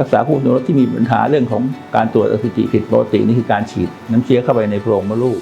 รักษาผู้สูงอายุที่มีปัญหาเรื่องของการตรวจอสุจิผิดปกตินี่คือการฉีดน้ำเชื้อเข้าไปในโพรงมดลูก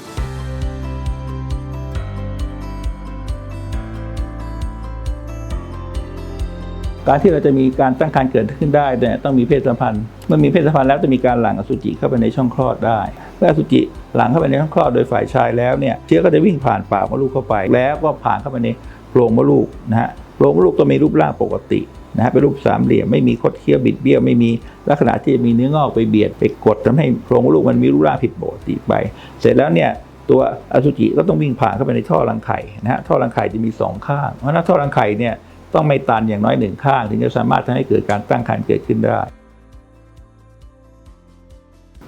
การที่เราจะมีการตั้งครรภ์เกิดขึ้นได้เนี่ยต้องมีเพศสัมพันธ์เมื่อมีเพศสัมพันธ์แล้วจะมีการหลั่งอสุจิเข้าไปในช่องคลอดได้เมื่ออสุจิหลั่งเข้าไปในช่องคลอดโดยฝ่ายชายแล้วเนี่ยเชื้อก็จะวิ่งผ่านปากมดลูกเข้าไป แล้วก็ผ่านเข้าไปในโพรงมดลูกนะฮะโพรงมดลูกต้องมีรูปร่างปกติ นะฮะเป็นรูปสามเหลี่ยมไม่มีคดเคี้ยวบิดเบี้ยวไม่มีลักษณะที่จะมีเนื้องอกไปเบียดไปกดทำให้โพรงลูกมันมีรูปร่างผิดปกติไป เสร็จแล้วเนี่ยตัวอสุจิก็ต้องวิ่งผ่านเข้าไปในท่อรังไข่นะฮะท่อรังไข่จะมีสองข้าง เพราะนั้นท่อรังไข่เนี่ยต้องไม่ตันอย่างน้อยหนึ่งข้าง ถึงจะสามารถทำให้เกิดการตั้งครรภ์เกิดขึ้นได้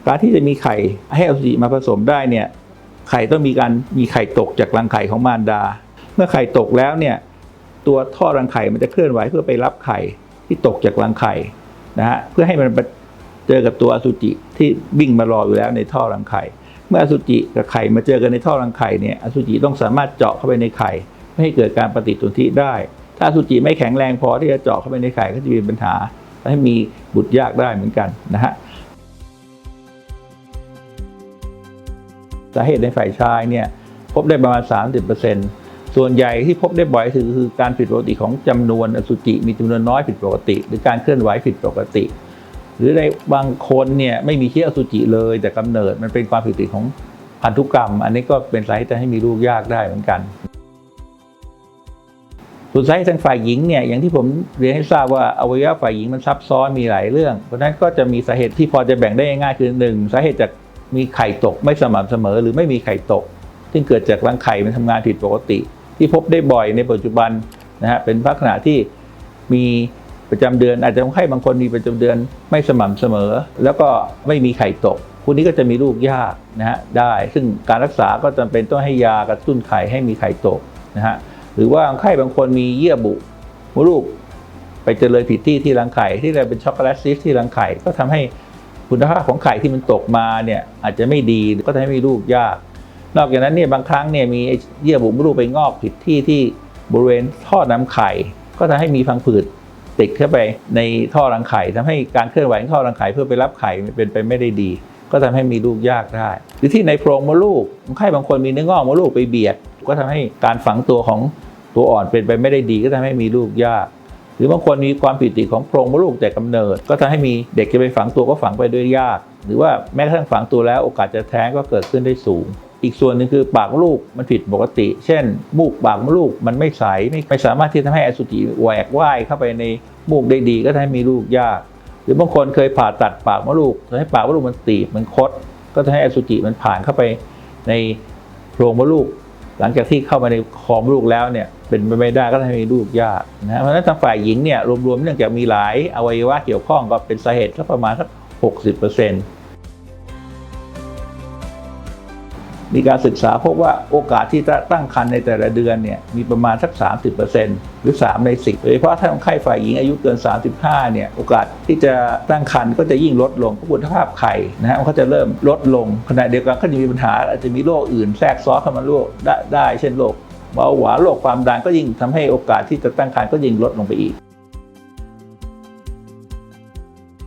การที่จะมีไข่ให้อสุจิมาผสมได้เนี่ยไข่ต้องมีการมีไข่ตกจากรังไข่ของมารดา เมื่อไข่ตกแล้วเนี่ย ตัวท่อรังไข่มันจะเคลื่อนไหวเพื่อไปรับไข่ที่ตกจากรังไข่นะฮะเพื่อให้มันไปเจอกับตัวอสุจิที่วิ่งมารออยู่แล้วในท่อรังไข่ เมื่ออสุจิกับไข่มาเจอกันในท่อรังไข่เนี่ยอสุจิต้องสามารถเจาะเข้าไปในไข่ไม่ให้เกิดการปฏิสนธิได้ ถ้าอสุจิไม่แข็งแรงพอที่จะเจาะเข้าไปในไข่ก็จะมีปัญหาและให้มีบุตรยากได้เหมือนกันนะฮะสาเหตุในฝ่ายชายเนี่ยพบได้ประมาณ 30% ส่วนใหญ่ที่พบได้บ่อยคือคือการผิดปกติของจำนวนอสุจิมีจำนวนน้อยผิดปกติ หรือการเคลื่อนไหวผิดปกติ หรือในบางคนเนี่ยไม่มีเชื้ออสุจิเลย แต่กำเนิดมันเป็นความผิดปกติของพันธุกรรม อันนี้ก็เป็นสาเหตุให้มีลูกยากได้เหมือนกันส่วนสาเหตุทางฝ่ายหญิงเนี่ยอย่างที่ผมเรียนให้ทราบว่าอวัยวะฝ่ายหญิงมันซับซ้อนมีหลายเรื่อง เพราะฉะนั้นก็จะมีสาเหตุที่พอจะแบ่งได้ง่ายคือหนึ่งสาเหตุจากมีไข่ตกไม่สม่ำเสมอ หรือไม่มีไข่ตก ซึ่งเกิดจากรังไข่มันทำงานผิดปกติ ที่พบได้บ่อยในปัจจุบันนะฮะเป็นลักษณะที่มีประจำเดือน อาจจะคนไข้บางคนมีประจำเดือนไม่สม่ำเสมอ แล้วก็ไม่มีไข่ตกคนนี้ก็จะมีลูกยากนะฮะได้ ซึ่งการรักษาก็จำเป็นต้องให้ยากระตุ้นไข่ให้มีไข่ตกนะฮะหรือว่าคนไข้บางคนมีเยื่อบุมดลูกไปเจริญผิดที่ที่รังไข่ที่เรียกเป็นช็อกโกแลตซิสที่รังไข่ก็ทำให้คุณภาพของไข่ที่มันตกมาเนี่ยอาจจะไม่ดีก็ทำให้มีลูกยาก นอกจากนั้นเนี่ยบางครั้งเนี่ยมีเยื่อบุมดลูไปงอกผิดที่ที่บริเวณท่อน้ำไข่ ก็ทำให้มีพังผืดติดเข้าไปในท่อรังไข่ทำให้การเคลื่อนไหวของท่อรังไข่เพื่อไปรับไข่เป็นไปไม่ได้ดี ก็ทำให้มีลูกยากได้ หรือที่ในโพรงมดลูกคนไข้บางคนมีเนื้องอกมดลูกไปเบียด ก็ทำให้การฝังตัวของตัวอ่อนเป็นไปไม่ได้ดีก็ทำให้มีลูกยาก หรือบางคนมีความผิดปกติของโพรงมดลูกแต่กำเนิด ก็ทำให้มีเด็กจะไปฝังตัวก็ฝังไปด้วยยาก หรือว่าแม้กระทั่งฝังตัวแล้วโอกาสจะแท้งก็เกิดขึ้นได้สูง อีกส่วนหนึ่งคือปากลูกมันผิดปกติ เช่น มูกปากมลูกมันไม่ใสไม่ไม่สามารถที่จะทำให้อสุจิแหวกว่ายเข้าไปในมูกได้ดีก็ทำให้มีลูกยาก หรือบางคนเคยผ่าตัดปากมดลูกทำให้ปากมดลูกมันตีบมันคด ก็ทำให้อสุจิมันผ่านเข้าไปในโพรงมดลูก หลังจากที่เข้ามาในคอมลูกแล้วเนี่ยเป็นไปไม่ได้ก็ทำให้มีลูกยากนะเพราะฉะนั้นทางฝ่ายหญิงเนี่ยรวมๆเนื่องจากมีหลายอวัยวะเกี่ยวข้องก็เป็นสาเหตุสักประมาณสัก60% มีการศึกษาพบว่าโอกาสที่จะตั้งครรภ์ในแต่ละเดือนเนี่ยมีประมาณสัก 30%หรือ 3 ใน 10 โดยเฉพาะถ้าคนไข้ฝ่ายหญิงอายุเกิน 35 เนี่ยโอกาสที่จะตั้งครรภ์ก็จะยิ่งลดลงเพราะคุณภาพไข่นะฮะมันก็จะเริ่มลดลงขณะเดียวกันก็จะมีปัญหาอาจจะมีโรคอื่นแทรกซ้อนเข้ามาโรคได้ได้เช่นโรคเบาหวานโรคความดันก็ยิ่งทำให้โอกาสที่จะตั้งครรภ์ก็ยิ่งลดลงไปอีก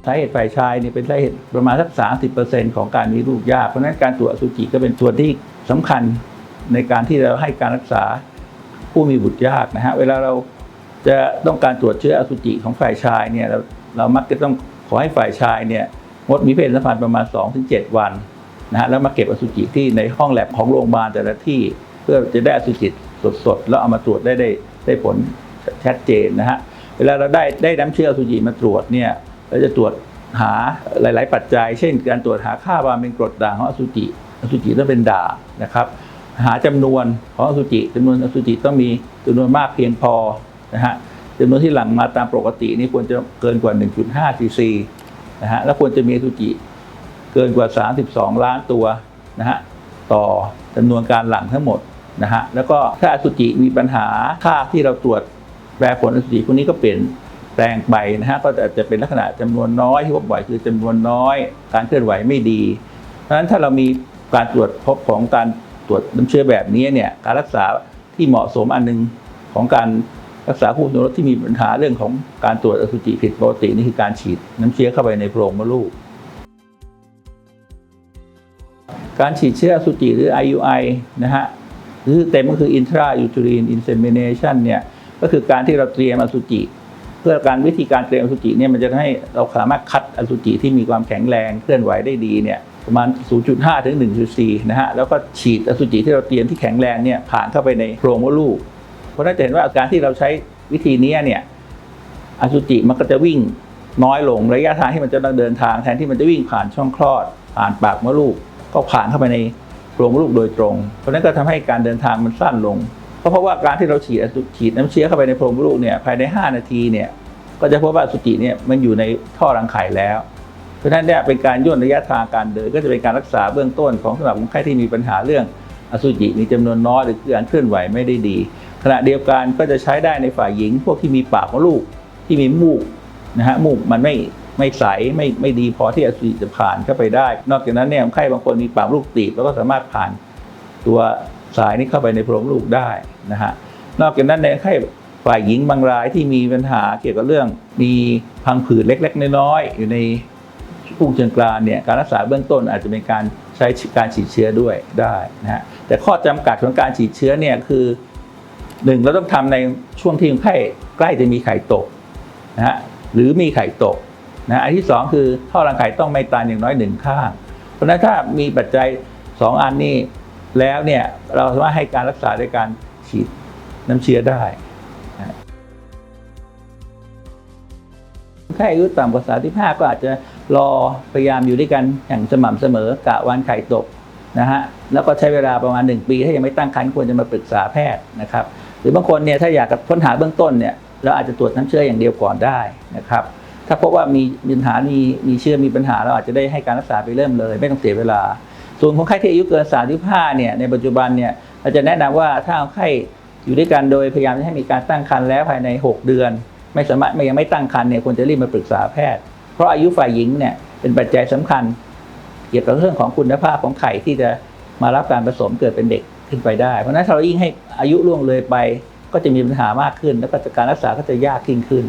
สาเหตุฝ่ายชายนี่เป็นสาเหตุประมาณสัก30%ของการมีลูกยาก เพราะฉะนั้นการตรวจอสุจิก็เป็นส่วนที่สำคัญในการที่เราให้การรักษาผู้มีบุตรยากนะฮะเวลาเราจะต้องการตรวจเชื้ออสุจิของฝ่ายชายเนี่ยเราเรามักจะต้องขอให้ฝ่ายชายเนี่ยงดมีเพศสัมพันธ์ประมาณ 2-7 วันนะฮะแล้วมาเก็บอสุจิที่ในห้องแลบของโรงพยาบาลแต่ละที่ เพื่อจะได้อสุจิสดๆแล้วเอามาตรวจได้ได้ได้ผลชัดเจนนะฮะเวลาเราได้ได้น้ำเชื้ออสุจิมาตรวจเนี่ย เราจะตรวจหาหลาย ๆ ปัจจัย เช่น การตรวจหาค่าความเป็นกรดด่างของอสุจิ อสุจิต้องเป็นด่างนะครับ หาจำนวนของอสุจิจำนวนอสุจิต้องมีจำนวนมากเพียงพอนะฮะจำนวนที่หลั่งมาตามปกตินี่ควรจะเกินกว่า 1.5 ซีซีนะฮะแล้วควรจะมีอสุจิเกินกว่า 32 ล้านตัวนะฮะต่อจำนวนการหลั่งทั้งหมดนะฮะแล้วก็ถ้าอสุจิมีปัญหาค่าที่เราตรวจแปรผลอสุจิพวกนี้ก็เปลี่ยน แปลงไปนะฮะก็อาจจะเป็นลักษณะจำนวนน้อยที่พบบ่อยคือจำนวนน้อย การเคลื่อนไหวไม่ดี เพราะฉะนั้นถ้าเรามีการตรวจพบของการตรวจน้ำเชื้อแบบนี้เนี่ยการรักษาที่เหมาะสมอันหนึงของการรักษาผู้สูงอายุที่มีปัญหาเรื่องของการตรวจอสุจิผิดปกตินี่คือการฉีดน้ำเชื้อเข้าไปในโพรงมดลูก การฉีดเชื้ออสุจิหรือ IUI นะฮะหรือเต็มก็คือ intrauterine insemination เนี่ยก็คือการที่เราเตรียมอสุจิ พื่อการวิธีการเตรียมอสุจิเนี่ยมันจะให้เราสามารถคัดอสุจิที่มีความแข็งแรงเคลื่อนไหวได้ดีเนี่ยประมาณ 0.5 ถึง 1.4 นะฮะ แล้วก็ฉีดอสุจิที่เราเตรียมที่แข็งแรงเนี่ยผ่านเข้าไปในโพรงมดลูก เพราะนั้นจะเห็นว่าอาการที่เราใช้วิธีนี้เนี่ยอสุจิมันก็จะวิ่งน้อยลงระยะทางที่มันจะต้องเดินทางแทนที่มันจะวิ่งผ่านช่องคลอด ผ่านปากมดลูก ก็ผ่านเข้าไปในโพรงมดลูกโดยตรง เพราะนั้นก็ทำให้การเดินทางมันสั้นลง เพราะเพราะว่าการที่เราฉีดฉีดน้ำเชื้อเข้าไปในโพรงลูกเนี่ยภายใน 5 นาทีเนี่ยก็จะพบว่าอสุจิเนี่ยมันอยู่ในท่อรังไข่แล้ว เพราะฉะนั้นเนี่ยเป็นการย่นระยะทางการเดินก็จะเป็นการรักษาเบื้องต้นของสำหรับคนไข้ที่มีปัญหาเรื่องอสุจิมีจำนวนน้อยหรือการเคลื่อนไหวไม่ได้ดี ขณะเดียวกันก็จะใช้ได้ในฝ่ายหญิง พวกที่มีปากมดลูกที่มีมูกนะฮะมูกมันไม่ไม่ใสไม่ไม่ดีพอที่อสุจิจะผ่านเข้าไปได้ นอกจากนั้นเนี่ยคนไข้บางคนมีปากลูกตีบแล้วก็สามารถผ่านตัวสายนี้เข้าไปในโพรงลูกได้ นะฮะนอกจากนั้นในไข้ฝ่ายหญิงบางรายที่มีปัญหาเกี่ยวกับเรื่องมีพังผืดเล็ก ๆ น้อยๆอยู่ในพุ่งเชิงกรานเนี่ยการรักษาเบื้องต้นอาจจะเป็นการใช้การฉีดเชื้อด้วยได้นะฮะแต่ข้อจำกัดของการฉีดเชื้อเนี่ยคือหนึ่งเราต้องทำในช่วงที่คนไข้ใกล้จะมีไข่ตกนะฮะหรือมีไข่ตกนะอันที่สองคือท่อรังไข่ต้องไม่ตันอย่างน้อยหนึ่งข้าง เพราะฉะนั้นถ้ามีปัจจัยสองอันนี้แล้วเนี่ยเราสามารถให้การรักษาด้วยการ ฉีดน้ำเชื้อได้ไข้อายุต่ำกว่า 35 ก็อาจจะรอพยายามอยู่ด้วยกันอย่างสม่ำเสมอกะวันไข่ตกนะฮะแล้วก็ใช้เวลาประมาณ 1 ปี ถ้ายังไม่ตั้งครรภ์ควรจะมาปรึกษาแพทย์นะครับ หรือบางคนเนี่ยถ้าอยากค้นหาเบื้องต้นเนี่ยเราอาจจะตรวจน้ำเชื้ออย่างเดียวก่อนได้นะครับ ถ้าพบว่ามีมีปัญหามีมีเชื้อมีปัญหาเราอาจจะได้ให้การรักษาไปเริ่มเลย ไม่ต้องเสียเวลา ส่วนคนไข้ที่อายุเกิน 35 เนี่ยในปัจจุบันเนี่ย เราจะแนะนำว่าถ้าคนไข้อยู่ด้วยกันโดยพยายามให้มีการตั้งครรภ์แล้วภายใน 6 เดือน ไม่สามารถไม่ยังไม่ตั้งครรภ์เนี่ยควรจะรีบมาปรึกษาแพทย์ เพราะอายุฝ่ายหญิงเนี่ยเป็นปัจจัยสำคัญ เกี่ยวกับเรื่องของคุณภาพของไข่ที่จะมารับการผสมเกิดเป็นเด็กขึ้นไปได้ เพราะนั้นถ้าเรายิ่งให้อายุล่วงเลยไป ก็จะมีปัญหามากขึ้น แล้วก็การรักษาก็จะยากยิ่งขึ้น